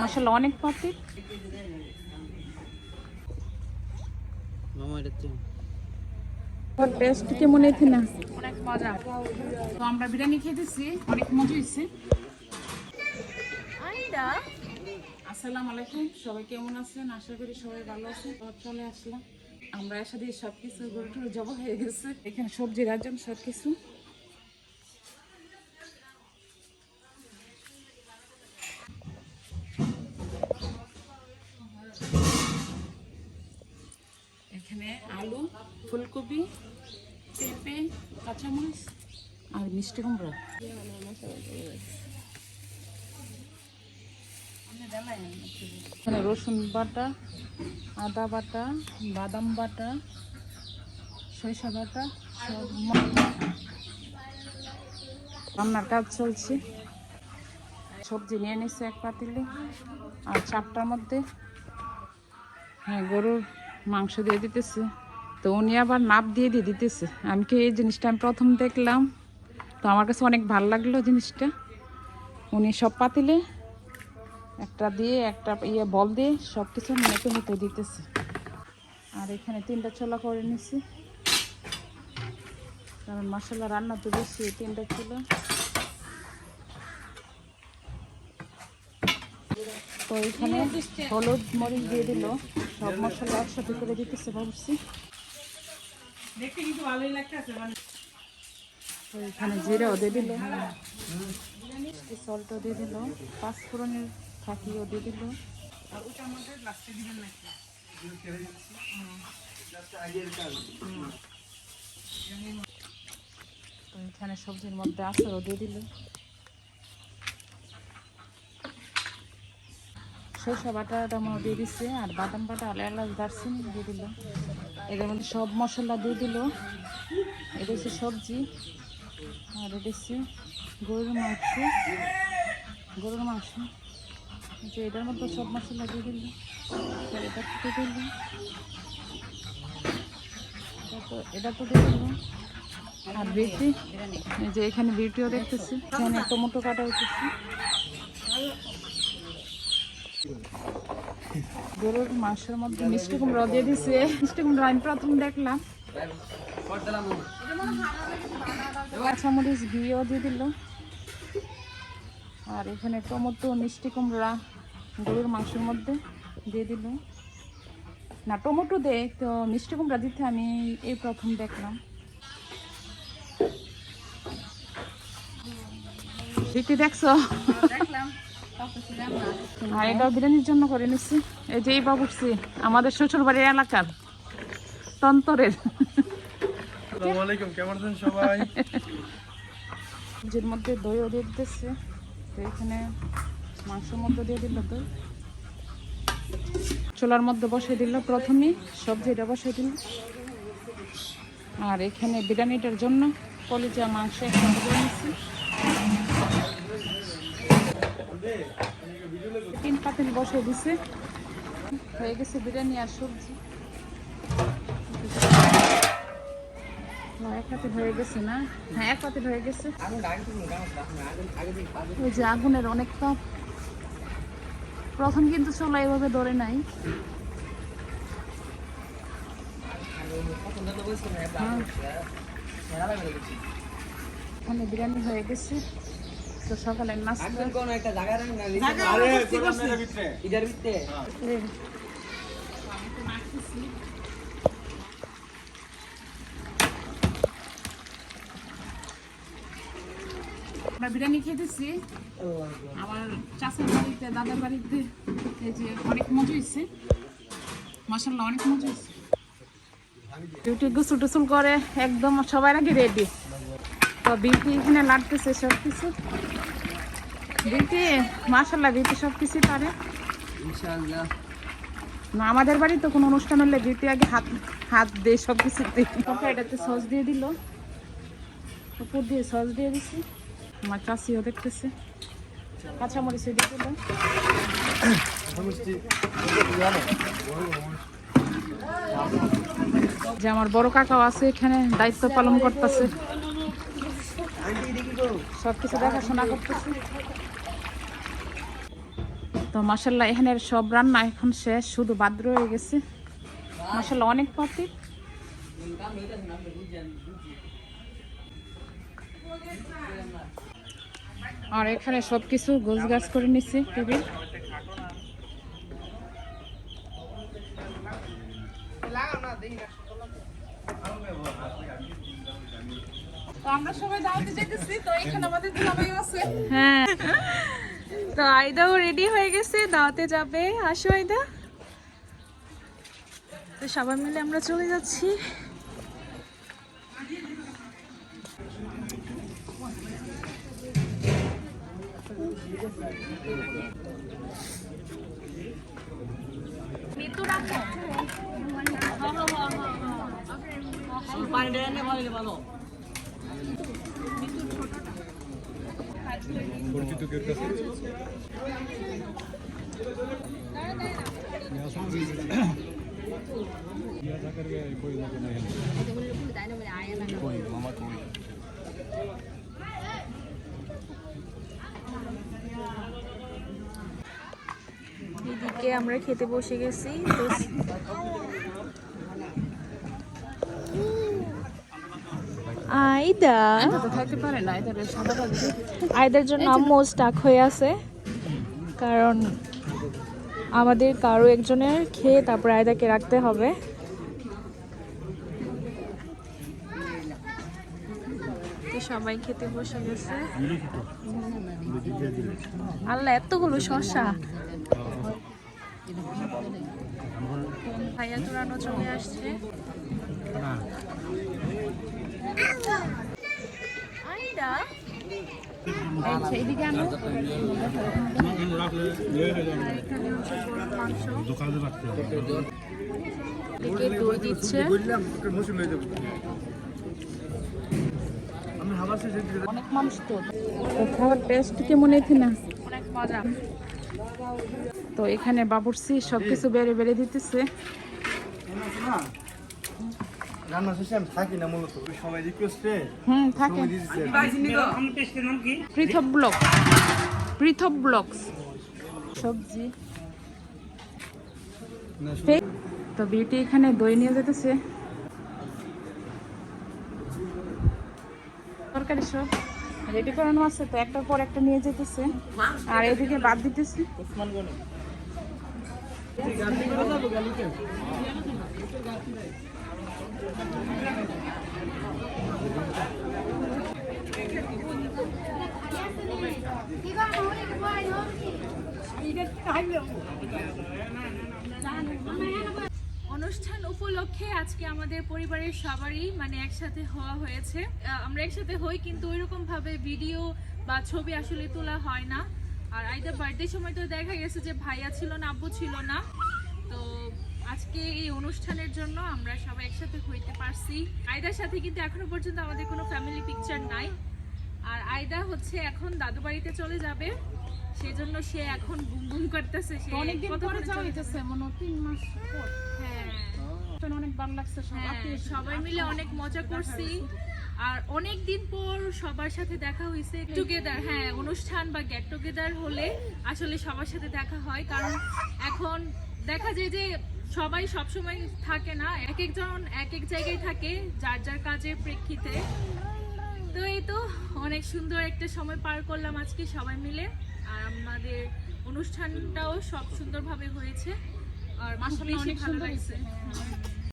মাসাল্লাহ অনেক পাতিল টেস্ট কেমন হয়েছে না অনেক মজা। তো আমরা বিরিয়ানি খেতেছি অনেক মজা হয়েছে। আসসালামু আলাইকুম সবাই কেমন আছেন? আশা করি সবাই ভালো আছেন। তো চলে আসলাম। আমরা এর সাথে সব কিছু গরু টরু জবা হয়ে গেছে। এখানে সবজি রাজন সব কিছু এখানে আলু, ফুলকপি, পেঁপে, কাঁচামরিচ আর মিষ্টি কুমড়া। রসুন বাটা, আদা বাটা, বাদাম বাটা, সরিষা বাটা রান্নার কাজ চলছে। সবজি নিয়ে নিচ্ছে এক পাতিলে, আর চারটার মধ্যে হ্যাঁ গরুর মাংস দিয়ে দিতেছে। তো উনি আবার নাপ দিয়ে দিয়ে দিতেছে। আমি কি এই জিনিসটা আমি প্রথম দেখলাম। তো আমার কাছে অনেক ভালো লাগল জিনিসটা। উনি সব পাতিলে একটা দিয়ে একটা ইয়ে বল দিয়ে সব কিছু মেপে মেপে দিতেছে। আর এখানে তিনটা ছোলা করে নিছি। কারণ মশলা রান্না তো বেশি, তিনটা ছোলা। তো এখানে হলুদ মরিচ দিয়ে দিল। সব মশলা একসাথে করে দিতেছে ভাবছি। দেখতে কিন্তু ভালোই লাগতেছে মানে। তো এখানে জিরাও দিয়ে দিল। সল্টও দিয়ে দিল। পাঁচফোড়নের থাকিও দিয়ে দিল। এখানে সবজির মধ্যে আচারও দিয়ে দিল। সরষা বাটাটা মনে দিয়ে দিচ্ছে আর বাদাম বাটা আর এলাচ, দারচিনি দিয়ে দিল। এদের মধ্যে সব মশলা দিয়ে দিল। এটা হচ্ছে সবজি, আর এটা হচ্ছে গরুর মাংস। গরুর মাংস। যে এটার মধ্যে সব মশলা দিয়ে দিল। এটা দিয়ে দিল। এটা দিয়ে দিল। আর বিউটি যে এখানে বিউটিও দেখতেছি। এখানে টমেটো কাটা হইতেছে। গরুর মাংসের মধ্যে মিষ্টি কুমড়া দিয়ে দিছে। মিষ্টি কুমড়া আমি প্রথম দেখলাম। কাঁচামরিচ ঘিও দিয়ে দিল। আর এখানে টমেটো, মিষ্টি কুমড়া গরুর মাংসের মধ্যে দিয়ে দিল। না, টমেটো দে, তো মিষ্টি কুমড়া দিতে আমি এই প্রথম দেখলাম। দেখছ? দেখলাম। আর এটাও বিরিয়ানির জন্য করে নিচ্ছি এই যে এই বাবুরছি আমাদের শ্বশুর বাড়ির এলাকার তন্তরের। আসসালামু আলাইকুম কেমন আছেন সবাই? সবজির মধ্যে দইও দিয়ে দিতেছে। তো এখানে মাংসের মধ্যে দিয়ে দিল দই। চুলার মধ্যে বসে দিল প্রথমেই সবজিটা বসে দিল। আর এখানে বিরিয়ানিটার জন্য কলিজা মাংস একসাথে করে নিচ্ছি তিন পাতিল বসে দিছে। হয়ে গেছে বিরিয়ানি আর সবজি। এক হয়ে গেছে না? হ্যাঁ এক হয়ে গেছে। ওই যে আগুনের প্রথম কিন্তু চলো এভাবে ধরে নাই। হ্যাঁ। বিরিয়ানি হয়ে গেছে। তো সকালে নাস্তা আরে কোরআনের ভিতরে। রে। আমরা বিরিয়ানি খেতেছি। আমার চাষের বাড়িতে দাদার বাড়িতে এই যে অনেক মজা হয়েছে। মশাল্লা অনেক মজা হয়েছে। বিউটি গোসল টুসুল করে একদম সবার আগে রেডি তো বিউটি এখানে লাগতেছে সব কিছু বিউটি মাসাল্লাহ বিউটি সব কিছুই পারে না আমাদের বাড়ি তো কোনো অনুষ্ঠান হলে বিউটি আগে হাত হাত দিয়ে সব কিছু এটাতে সস দিয়ে দিল। উপর দিয়ে সস দিয়ে দিছি। আমার চাষিও দেখতেছে। কাঁচামরিচ দিয়ে দিল। যে আমার বড় কাকাও আছে এখানে দায়িত্ব পালন করতেছে। সব কিছু দেখাশোনা করতেছে। তো মাসাল্লাহ এখানের সব রান্না এখন শেষ শুধু বাদ রয়ে গেছে। মাসাল্লাহ অনেক পাতি আর এখানে সব কিছু গোছ গাছ করে নিছি টেবিল। আমরা সবাই দাওয়াতে যেতেছি তো এখানে আমাদের আছে। হ্যাঁ। তো আইদাও রেডি হয়ে গেছে দাওয়াতে যাবে। আসো আইদা। তো সবাই মিলে আমরা চলে যাচ্ছি। এদিকে আমরা খেতে বসে গেছি তো আইদা এটা তো খাইতে পারে না এটা ভাজি আইদার জন্য আম্মু স্টাক হয়ে আছে। কারণ আমাদের কারও একজনের খেয়ে তারপর আয়দাকে রাখতে হবে। সবাই খেতে বসে গেছে। আল্লাহ এতগুলো শশা ভাইয়া চূড়ানো চলে আসছে। এখানে দই দিচ্ছে তো তো টেস্ট কেমন হয়েছে না তো এখানে বাবুর্চি সব কিছু বেড়ে বেড়ে দিতেছে। রান্না শেষে আমি থাকি না মূলত সবাই রিকোয়েস্টে হুম থাকে। সময় দিয়েছে পৃথক ব্লক। পৃথক ব্লকস। সবজি। তো বিউটি এখানে দই নিয়ে যেতেছে। তরকারি সব রেডি করানো আছে তো একটার পর একটা নিয়ে যেতেছে। আর এদিকে বাদ দিতেছে। অনুষ্ঠান উপলক্ষে আজকে আমাদের পরিবারের সবারই মানে একসাথে হওয়া হয়েছে। আমরা একসাথে হই কিন্তু ওইরকম ভাবে ভিডিও বা ছবি আসলে তোলা হয় না। আর আইদা বার্থডে সময় তো দেখা গেছে যে ভাইয়া ছিল না, আব্বু ছিল না। তো আজকে এই অনুষ্ঠানের জন্য আমরা সবাই একসাথে হইতে পারছি। আয়দার সাথে কিন্তু এখনও পর্যন্ত আমাদের কোনো ফ্যামিলি পিকচার নাই। আর আয়দা হচ্ছে এখন দাদু বাড়িতে চলে যাবে। সেজন্য সে এখন বুম বুম করতেছে সে অনেকদিন পরে যাওয়া হইতেছে মনে তিন মাস পর। হ্যাঁ। তো অনেক ভালো লাগছে হ্যাঁ, সবাই মিলে অনেক মজা করছি। আর অনেক দিন পর সবার সাথে দেখা হয়েছে টুগেদার হ্যাঁ অনুষ্ঠান বা গেট টুগেদার হলে আসলে সবার সাথে দেখা হয়। কারণ এখন দেখা যায় যে সবাই সবসময় থাকে না এক একজন এক এক জায়গায় থাকে যার যার কাজের প্রেক্ষিতে। তো এই তো অনেক সুন্দর একটা সময় পার করলাম আজকে সবাই মিলে। আর আমাদের অনুষ্ঠানটাও সব সুন্দরভাবে হয়েছে। আর মাসে অনেক ভালো লাগছে। হয়েছে